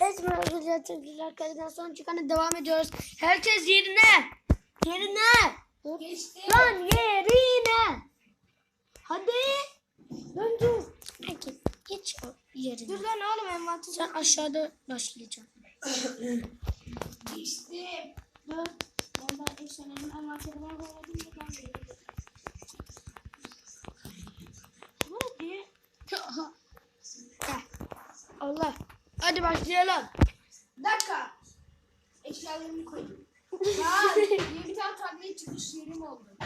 Evet arkadaşlar tepkiler kaydıdan sonra çıkanı devam ediyoruz. Herkes yerine. Yerine. Geçti. Lan yerine. Hadi. Lan dur. Herkes geç yerine. Dur lan oğlum envanter. Sen aşağıda başlayacaksın. Geçtim. Dur. Ben daha efsanenin envanterine koymadım da ben. Gel. Allah. Hadi başlayalım. Dakika. Eşyalarımı koyayım. Ya yeni tane tarlaya çıkış yerim oldu.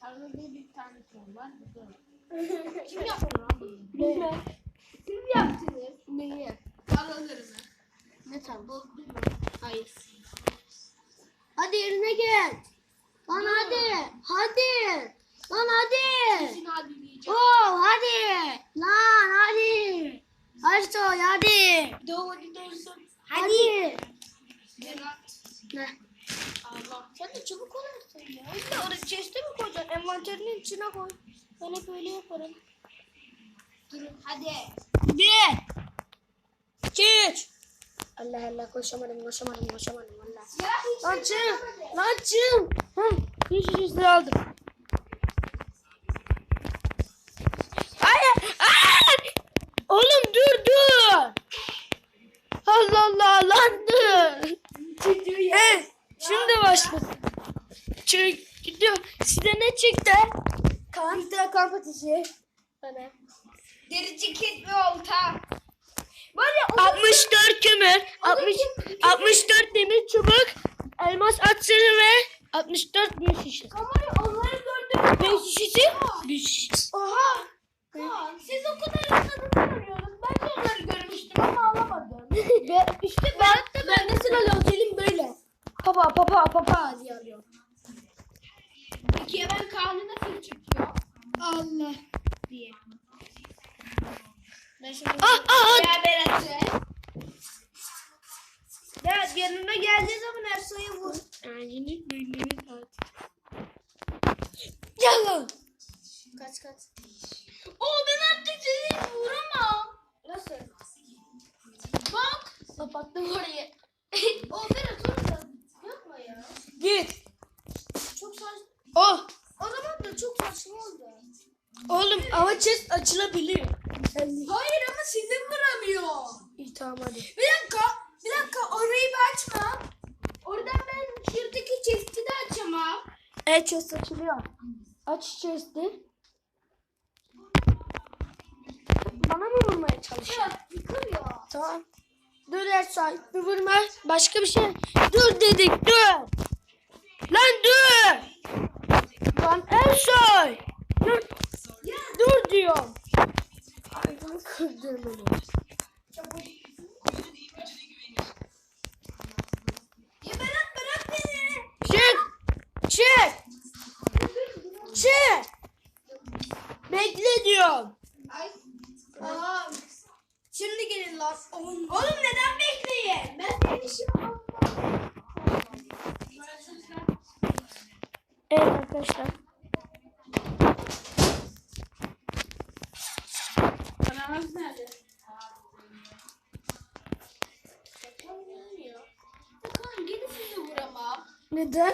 Tarlada bir tane ton var. Burada. Kim yaptı lan bunu? Kim yaptınız? Neyi? Tarlalarını. Ne tam? Bozdun mu? Hayır. Hadi yerine gel. Hadi. Hadi. Lan hadi. Kesin abi diyeceğim. Oo hadi. Lan hadi. Hadi soy hadi. Doğru gidiyorsun. Hadi. Berat. Ne? Allah. Sen de çabuk olursun ya. İlla oraya chest'e mi koyacaksın? Envanterinin içine koy. Ben hep öyle yaparım. Durun hadi. Bir. İki. Üç. Allah koşamadım koşamadım koşamadım Allah. Ya hiç Lan. Lan çık. Heh. Bir şişesini aldım. Hayır. Hayır. Oğlum dur dur. Allah Allah lan dur. Evet. Şimdi başladı. Çık gidiyor. Size ne çıktı? Kan. Bir kamp ateşi. Bana. Deri ceket ve olta. Var ya 64 kömür, 60, 64 demir çubuk, elmas atsırı ve 64 bir şişesi. Kamerayı onları gördüm. Ne şişesi? Bir şişesi. Oha. Kaan siz o kadar anladığını arıyordunuz. Ben de onları görmüştüm ama alamadım. Ve işte ben, ben nasıl alıyorum Selim böyle. Papa papa papa diye alıyorum. Peki ben Kaan'ı nasıl çekiyor? Allah. Diye. Ben şimdi Ah ah ah. ya Berat'ı. Ya yanına geldiği Ersoy'a vur. Böyle Gel lan. Kaç kaç. Oo ben artık seni vuramam. Nasıl? Bak. Kapattım orayı. Orada. Yapma ya. Git. Çok saçma. Oh. O zaman da çok saçma oldu. Oğlum ama chest açılabiliyor. Hayır ama sizi vuramıyor. İyi tamam hadi. Bir dakika. Bir dakika orayı bir açma. Oradan ben şuradaki chest'i de açamam. Evet chest açılıyor. Aç chest'i. Bana mı vurmaya çalışıyor? Yıkılıyor. Tamam. Dur Ersay. Bir vurma. Başka bir şey. Dur dedik dur. Lan dur. Lan Ersay. Dur. Dur diyorum. Ay ben kırdım onu. Ya Berat bırak beni. Çık. Çık. Çık. Bekle diyorum. Ay. Aa. Şimdi gelin lan. Oğlum, neden bekleyin? Ben senin işimi almam. Evet arkadaşlar. Nerede? Neden?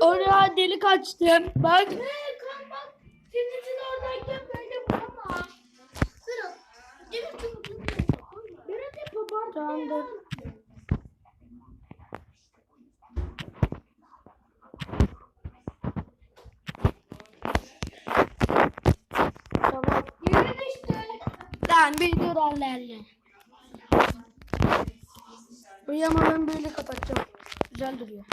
Oraya delik açtım. Bak. Ne kan bak. Senin için oradayken böyle vuramam. Berat. Gene çabuk çabuk. Berat hep abartma Tamam, dur. ya. Tamam. Yere düştü. Lan bir dur Allah'la. Uyuyamadan böyle kapatacağım. Güzel duruyor.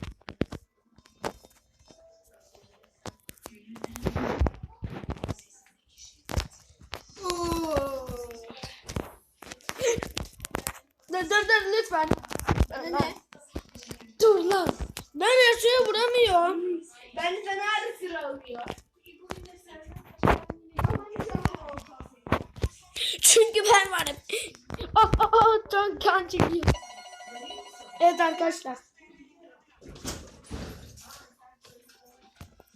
Dur dur dur lütfen. Ne? Dur lan. Ben Ersoy'a vuramıyorum. Ben de sana ara sıra oluyor. Çünkü ben varım. Ah ah ah can, kan çekiyor. Evet arkadaşlar.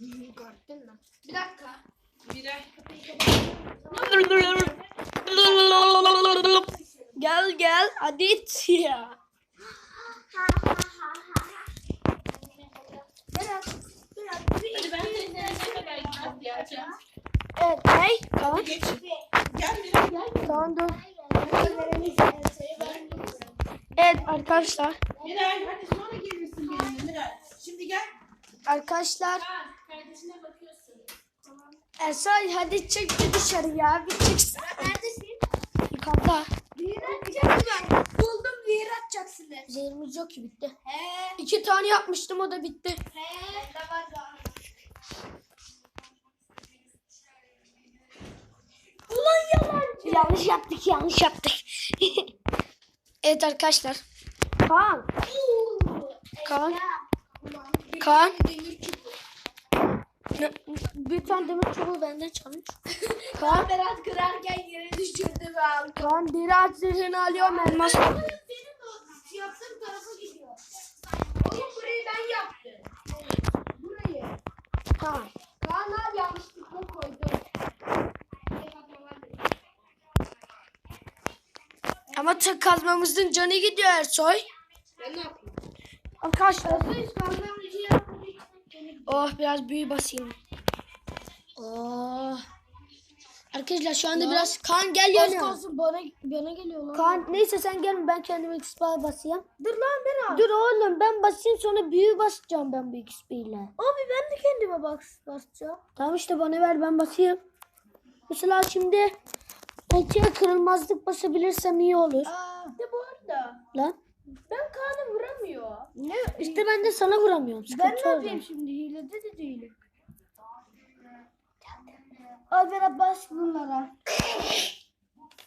Bir dakika. Gel Gel gel Aditya. Evet hey. Geç. Kaan dur. Evet arkadaşlar. Miray hadi sonra gelirsin benimle Miray. Şimdi gel. Arkadaşlar. Kardeşine bakıyorsun. Ersay hadi çık bir dışarı ya. Bir çıksın. Neredesin? Yukarıda. Zehir atacaksın. Buldum zehir atacaksın. Zehirimiz yok ki bitti. He. İki tane yapmıştım o da bitti. He. Da var da. Ulan yalancı. Yanlış yaptık yanlış yaptık. evet arkadaşlar. Kaan. Kaan. Kaan. Ne- Bir tane demir çubuğu benden çalmış. Kaan. Berat kırarken yere düşürdü ve aldı. Kaan deri ağaç zırhını alıyorum elmas. Senin o yaptığın tarafa gidiyor. Oğlum burayı ben yaptım. Burayı. Kaan. Kaan abi yanlışlıkla koydu. Ama ta kazmamızın canı gidiyor Ersoy. Ben ne yapayım? Arkadaşlar. Oh biraz büyü basayım. Oh. Arkadaşlar şu anda biraz kan gel yana. bana, bana geliyor lan. Kan neyse sen gelme ben kendime XP basayım. Dur lan Berat. Dur oğlum ben basayım sonra büyü basacağım ben bu XP ile. Abi ben de kendime bas, basacağım. Tamam işte bana ver ben basayım. Mesela şimdi pençeye kırılmazlık basabilirsem iyi olur. Aa, de bu arada Lan. ben Kaan'ı vuramıyor. Ne? İşte ben de sana vuramıyorum. Ben Sıkıntı ne orada. yapayım şimdi? Hilede de değilim. Al Berat bas bunlara.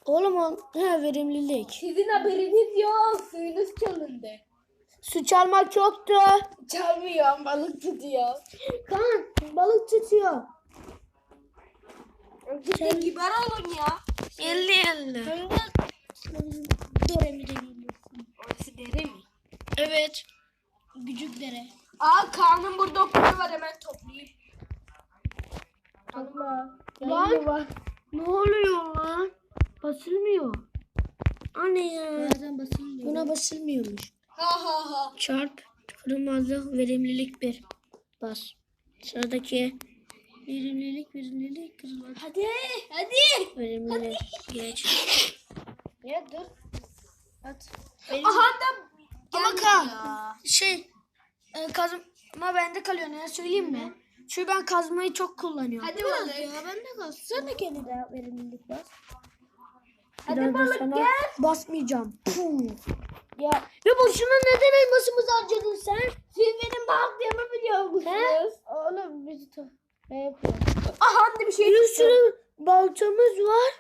Oğlum o he, verimlilik. Sizin haberiniz yok. Suyunuz çalındı. Su çalmak çoktu. Çalmıyor balık tutuyor. Kan balık tutuyor. Cidden kibar olun ya. Elli elli. Dere mi deniyorsun? Orası dere mi? Evet. Gücük dere. Aa Kaan'ın burada okulu var hemen toplayayım. Allah. Lan. var. Ne oluyor lan? Basılmıyor. Anne ya. Nereden basayım diyor. Buna basılmıyormuş. Ha ha ha. Çarp kırılmazlık verimlilik bir. Bas. Sıradaki verimlilik verimlilik kırılmaz. Hadi hadi. Verimlilik geç. Ya dur. At. Aha da Ama ya. şey e, kazma bende kalıyor ne söyleyeyim mi? Çünkü ben kazmayı çok kullanıyorum. Hadi balık. ya ben de kaz. Sen de kendine verimlilik bas. Hadi Biraz balık sana gel. Basmayacağım. Puh. Ya ve boşuna neden elmasımızı harcadın sen? Siz benim baktığımı biliyor musunuz? Oğlum bizi Ne yapıyor? Aha anne bir şey Bir sürü baltamız var.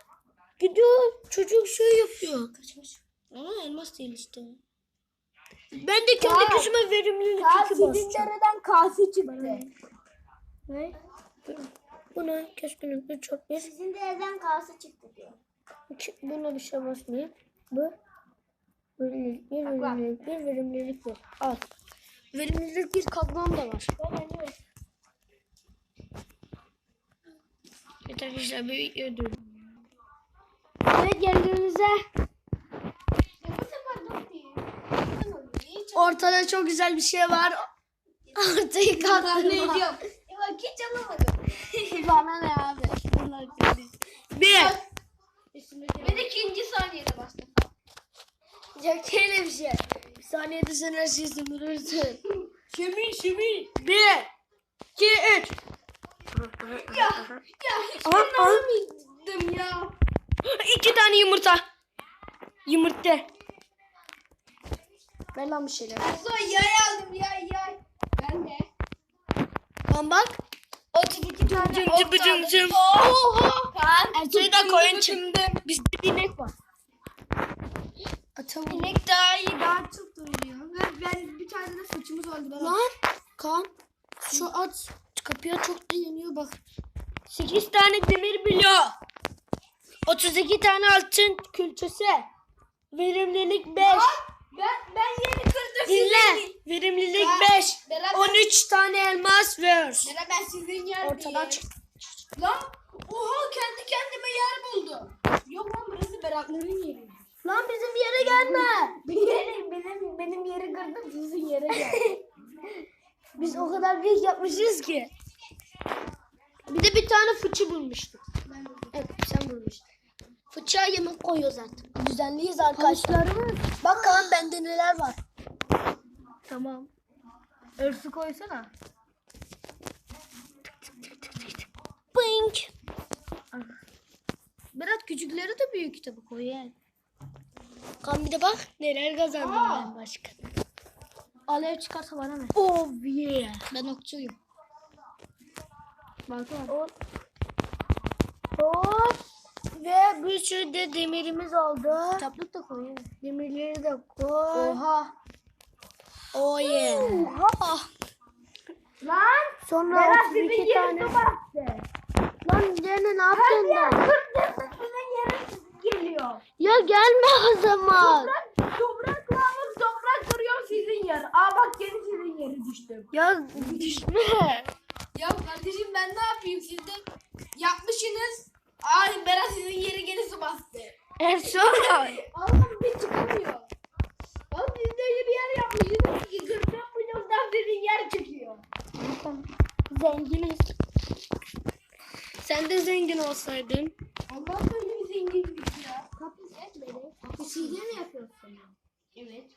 Gidiyor çocuk şey yapıyor. Ama elmas değil işte. Ben de kendi Kaan. gözüme verimlilik sizin basacağım. dereden kase çıktı. Ne? Bu ne? Keşke bir çok bir. Sizin dereden kase çıktı diyor. İki- Buna bir şey basmayayım. Bu. Verimlilik bir, verimlilik bir, verimlilik bir. Al. Verimlilik bir kazmam da var. Evet arkadaşlar bir video dur. Evet diye. ortada çok güzel bir şey var. Ortayı. Ya bak hiç alamadım. Bana ne abi? Bunlar. Bir. Ben ikinci saniyede bastım. Yok öyle bir şey. Bir saniyede sen her şeyi sömürürsün. Şemi şemi. Bir. iki, üç. Ya, ya hiç Aha, ben aha. alamadım ya. İki tane yumurta. Yumurta. Ver lan bir şeyler. Ben sonra yay aldım yay yay. Ben de. Lan bak. 32 tane Cım cım cım cım. Oho. Kaan. Ertuğrul da koyun çıktı. Bizde bir inek var. Atalım. İnek daha iyi daha çok doyuruyor. Ve ben bir tane de saçımız oldu. Ben Lan kan şu at kapıya çok dayanıyor bak. 8 tane demir biliyor. 32 tane altın külçesi. Verimlilik 5. Ben, ben yeni kırdım. Dinle. Verimlilik Ben- 5. Beraber- 13 tane elmas ver. Nere ben sizin yer Ortadan çık. Lan oha kendi kendime yer buldum. Yok lan burası Beratların yeri. Lan bizim yere gelme. Benim, benim, benim yeri kırdım sizin yere geldi. Biz o kadar büyük yapmışız ki. Bir de bir tane fıçı bulmuştuk. Evet sen bulmuştun. Fıçığa yemek koyuyoruz artık. Düzenliyiz arkadaşlar. Bak Kaan bende neler var. tamam. Örfü koysana. Bink. Berat küçükleri de büyük kitabı koy yani. Kaan bir de bak neler kazandım ben başka. Alev çıkarsa bana ne? Oh yeah. Ben okçuyum. Bak bak. Hop. Ve bir sürü de demirimiz oldu. Kitaplık da koy. Demirleri de koy. Oha. Oh yeah. Oha. Lan. Sonra Berat 32 sizin tane. bastı. Lan gene ne yaptın da? Sizin yere geliyor. Ya gelme o zaman. Toprak, toprak varmış, toprak duruyor sizin yer. Aa bak sizin yere düştüm. Ya düşme. Ya kardeşim ben ne yapayım siz de yapmışsınız. Ay Berat sizin yeri gene su bastı. Ersoy. Allah'ım bir çıkamıyor. Oğlum siz de öyle bir yer yapmışsınız ki 44 milyondan sizin yer çıkıyor. Zenginiz. Sen de zengin olsaydın. Allah böyle bir zenginlik ya. Kapris etmedi. Kapris mi yapıyorsun? Evet.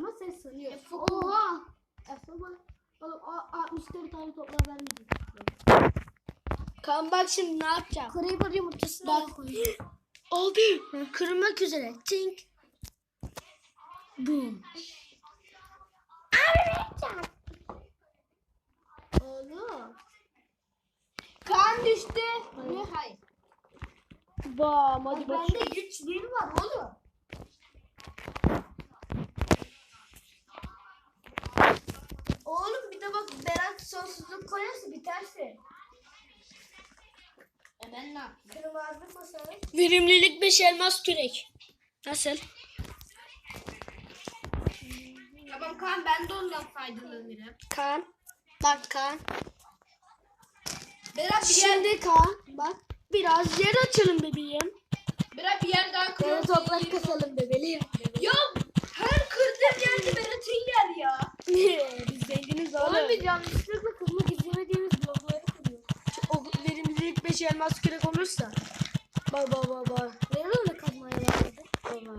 Ama sen sanıyorsun. Oha. Bak. Oğlum o 64 tane topla ben de Kan bak şimdi ne yapacağım? Creeper yumurtasını Bak. Oldu. Kırmak üzere. Tink. Boom. Oğlum. Kan düştü. Hayır. Hayır. Bam hadi bak. Bende güç bir var oğlum. Oğlum bir de bak Berat sonsuzluk koyarsa biterse. E ben ne yapayım? Kırmızı masayı. Verimlilik 5 elmas kürek. Nasıl? Tamam Kaan ben de ondan faydalanırım. Kan. Bak Kan. Berat bir yer, Şimdi Kan. Bak. Biraz yer açalım bebeğim. Berat bir yer daha Böyle kırıyor. toprak kasalım bebeğim. Ya her kırdığım yerde Berat'ın yer ya. Biz zenginiz Oğlum oğlum. biz yanlışlıkla kırmak istemediğimiz blokları kırıyoruz. O verimlilik 5 elmas kürek olursa. Bak bak bak bak. Neden öyle kazmaya başladı? Baba.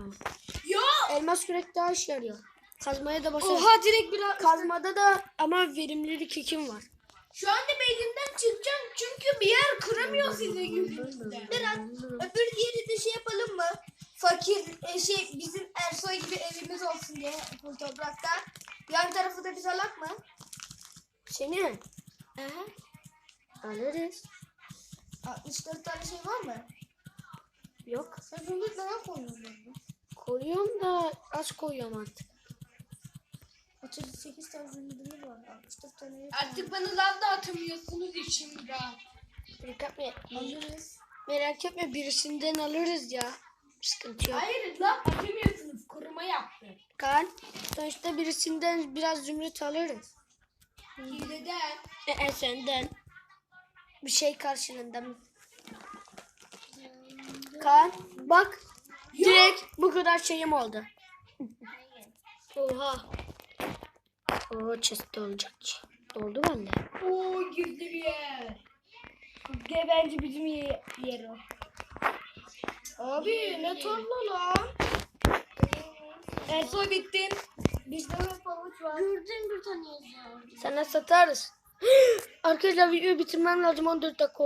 Ya! Elmas kürek daha işe yarıyor. Kazmaya da basarız. Oha direkt biraz... Kazmada da ama verimlilik 2'm var. Şu anda beyninden çıkacağım çünkü bir yer kıramıyor sizin yüzünüzden. Berat öbür diğeri de şey yapalım mı? Fakir e, şey bizim Ersoy gibi evimiz olsun diye full toprakta. Yan tarafı da biz alak mı? Seni Aha. alırız. 64 tane şey var mı? Yok. Sen zümrüt neden koyuyorsun? Koyuyorum da az koyuyorum artık. 38 tane zümrütümüz var. 64 tane Artık bana lav da atamıyorsunuz içimde. Merak etme. Alırız. Merak etme birisinden alırız ya. Sıkıntı yok. Hayır lav atamıyorsunuz. Koruma yaptı. Kan. Sonuçta birisinden biraz zümrüt alırız. Hileden. E, e senden. Bir şey karşılığında. Kan. Bak. Direkt bu kadar şeyim oldu. Oha. Oo chest olacak. Doldu bende. Oo gizli bir yer. Ge bence bizim yer, yer o. Abi ne torlu lan? Ersoy bittin. Bizde hep havuç var. Gördün bir tane yazıyor. Sana satarız. Arkadaşlar videoyu bitirmem lazım 14 dakika